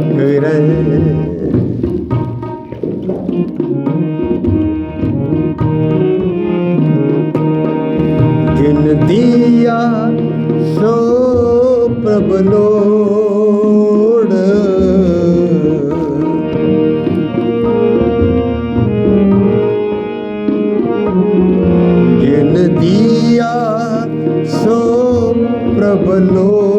ਕਰੈ ਜਿਨ ਦੀਆ ਸੋ ਪ੍ਰਭ ਲੋੜ ਜਿਨ ਦੀਆ ਸੋ ਪ੍ਰਭ ਲੋੜ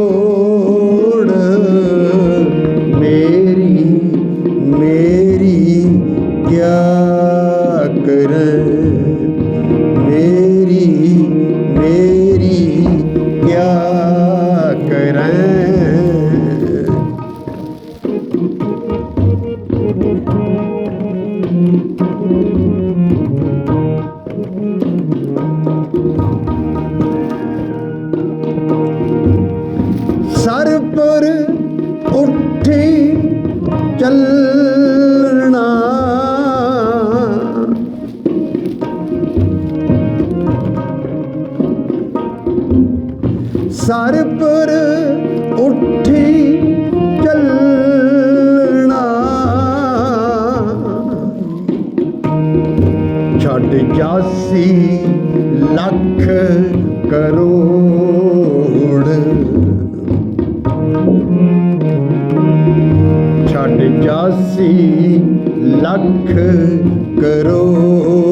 ਸਰ ਪਰ ਉੱਠੀ ਚੱਲਣਾ। ਛੱਡ ਜਾਸੀ ਲੱਖ ਕਰੋੜ। ਛੱਡ ਜਾਸੀ ਲੱਖ ਕਰੋੜ।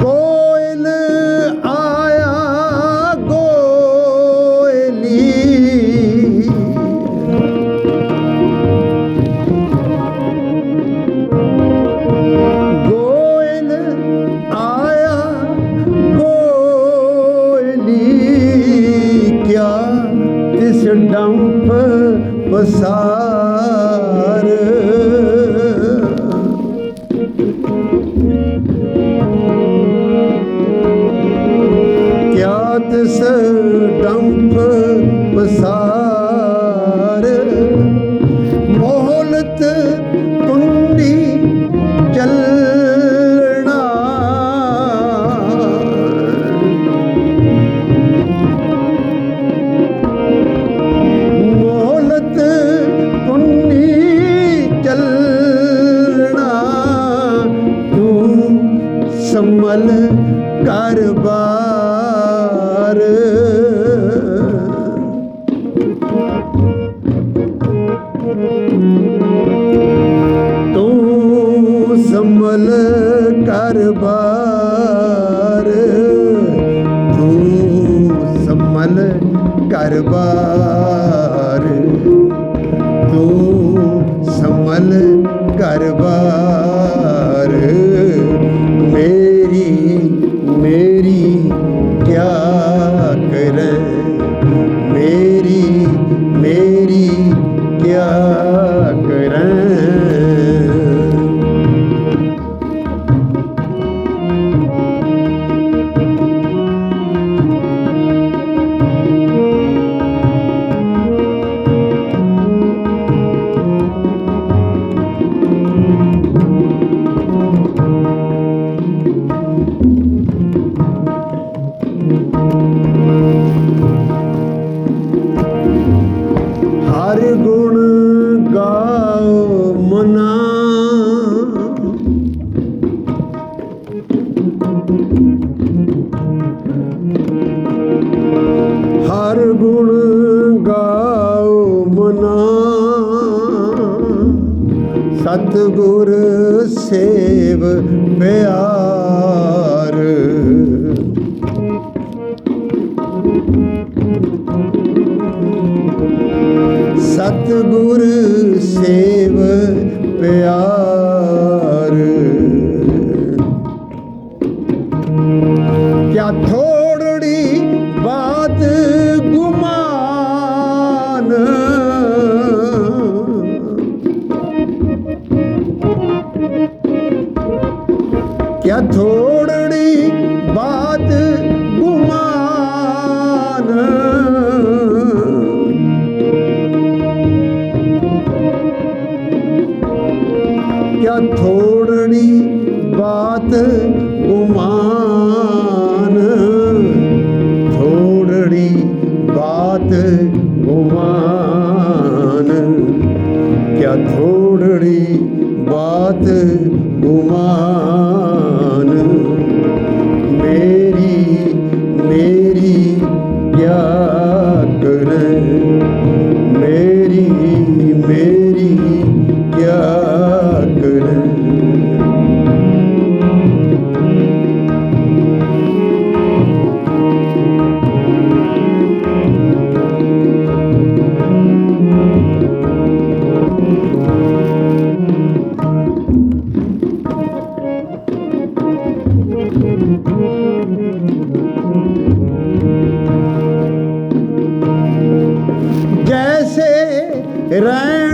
ਗੋਇਲ ਆਇਆ ਗੋਇਲੀ। ਗੋਇਲ ਆਇਆ ਗੋਇਲੀ। ਕਿਆ ਇਸ ਡੰਪ ਪਸਾਰ ਤੂੰ ਸੰਮਲ ਕਰਬਾਰ ਤੂੰ ਕਰ ਕਰਬਾਰ ਤੂੰ ਕਰ ਕਰਬਾਰ ਸਤਿਗੁਰ ਸੇਵ ਪਿਆਰ। ਸਤਿਗੁਰ या थोड़ी बात ਰਹਿ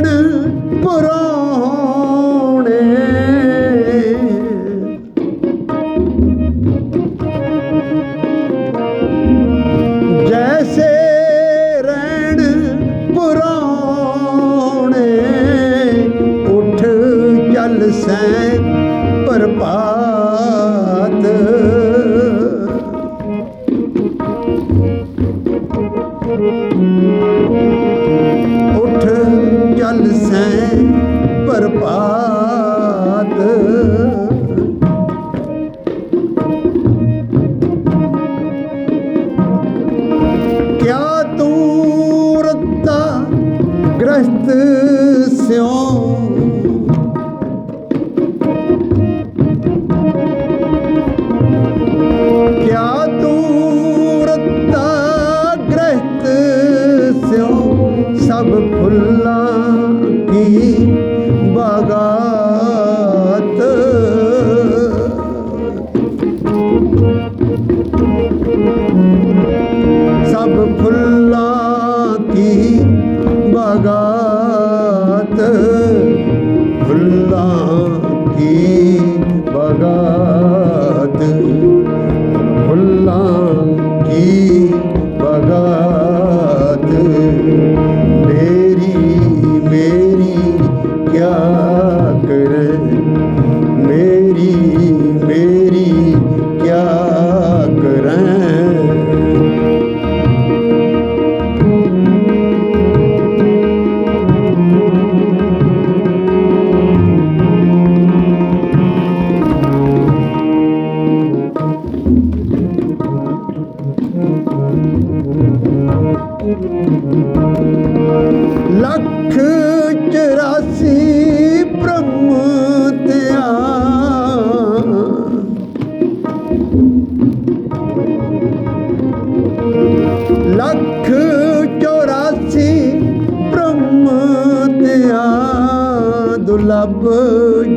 ਅਬ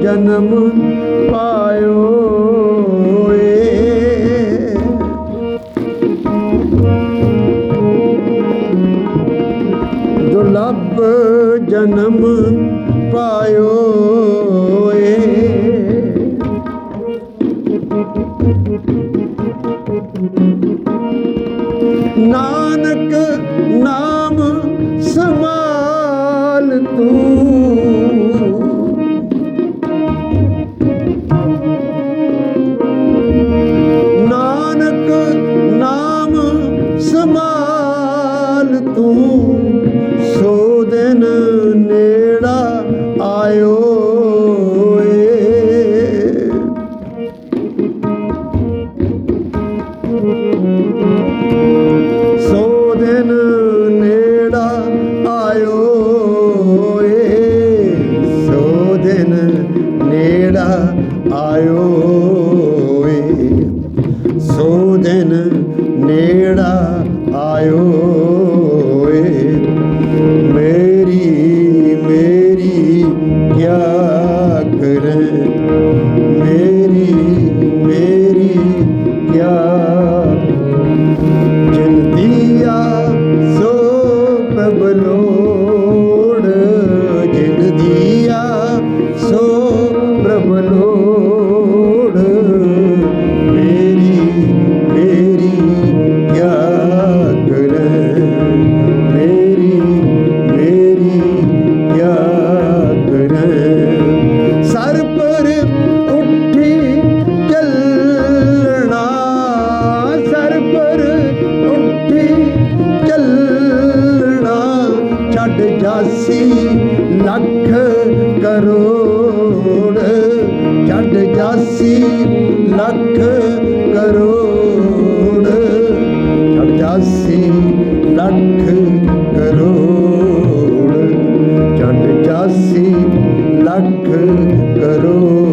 ਜਨਮ ਪਾਇਓ ਏ ਜਨਮ ਪਾਇਓ ਏ ਨਾਨਕ ਲੱਖ